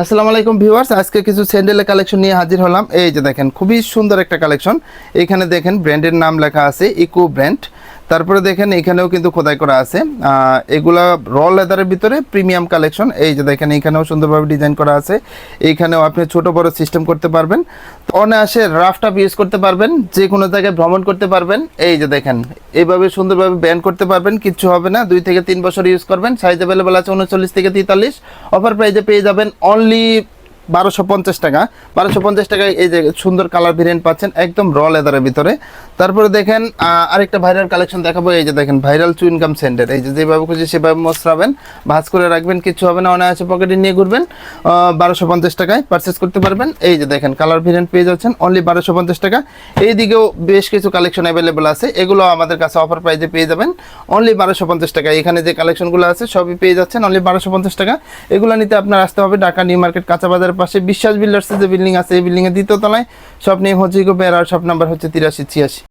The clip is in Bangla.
আসসালামু আলাইকুম ভিউয়ার্স, আজকে কিছু স্যান্ডেলের কালেকশন নিয়ে হাজির হলাম। এই যে দেখেন, খুবই সুন্দর একটা কালেকশন। এখানে দেখেন ব্র্যান্ডের নাম লেখা আছে ইকো ব্র্যান্ড তারপরে দেখেন এখানেও কিন্তু খোদাই করা আছে। এগুলা র লেদারের ভিতরে প্রিমিয়াম কালেকশন এই যে দেখেন এখানেও সুন্দরভাবে ডিজাইন করা আছে। এইখানেও আপনি ছোট বড় সিস্টেম করতে পারবেন। অনায়াসে রাফটাপ ইউজ করতে পারবেন। যে কোনো জায়গায় ভ্রমণ করতে পারবেন। এই যে দেখেন এইভাবে সুন্দরভাবে ব্যান করতে পারবেন। কিচ্ছু হবে না। দুই থেকে তিন বছর ইউজ করবেন। সাইজ অ্যাভেলেবেল আছে উনচল্লিশ থেকে তেতাল্লিশ। অফার প্রাইজে পেয়ে যাবেন অনলি বারোশো পঞ্চাশ টাকা। বারোশো পঞ্চাশ টাকায় এই যে সুন্দর কালার ভেরিয়েন্ট পাচ্ছেন, একদম র লেদারের ভিতরে। তারপরে দেখেন আরেকটা ভাইরাল কালেকশন দেখাবো, এই যে দেখেন ভাইরাল চুইনকাম সেন্টার এই যে যেভাবে খুঁজে সেভাবে মশরাবেন ভাজ করে রাখবেন, কিছু হবে না, অনায়াসে পকেটে নিয়ে ঘুরবেন বারোশো পঞ্চাশ টাকায় পারচেস করতে পারবেন। এই যে দেখেন কালার ভেরিয়েন্ট পেয়ে যাচ্ছেন অনলি বারোশো পঞ্চাশ টাকা। এই দিকেও বেশ কিছু কালেকশন অ্যাভেলেবেল আছে, এগুলো আমাদের কাছে অফার প্রাইজে পেয়ে যাবেন। অনলি বারোশো পঞ্চাশ টাকা। এখানে যে কালেকশনগুলো আছে, সবই পেয়ে যাচ্ছেন অনলি বারোশো পঞ্চাশ টাকা। এগুলো নিতে আপনার আসতে হবে ঢাকা নিউ মার্কেট কাঁচা বাজারের পাশে বিশ্বাস বিল্ডার্সের যে বিল্ডিং আছে, এই বিল্ডিংয়ের দ্বিতীয় তলায় সব নেম হচ্ছে আর সব নাম্বার হচ্ছে তিরাশি, ছিয়াশি।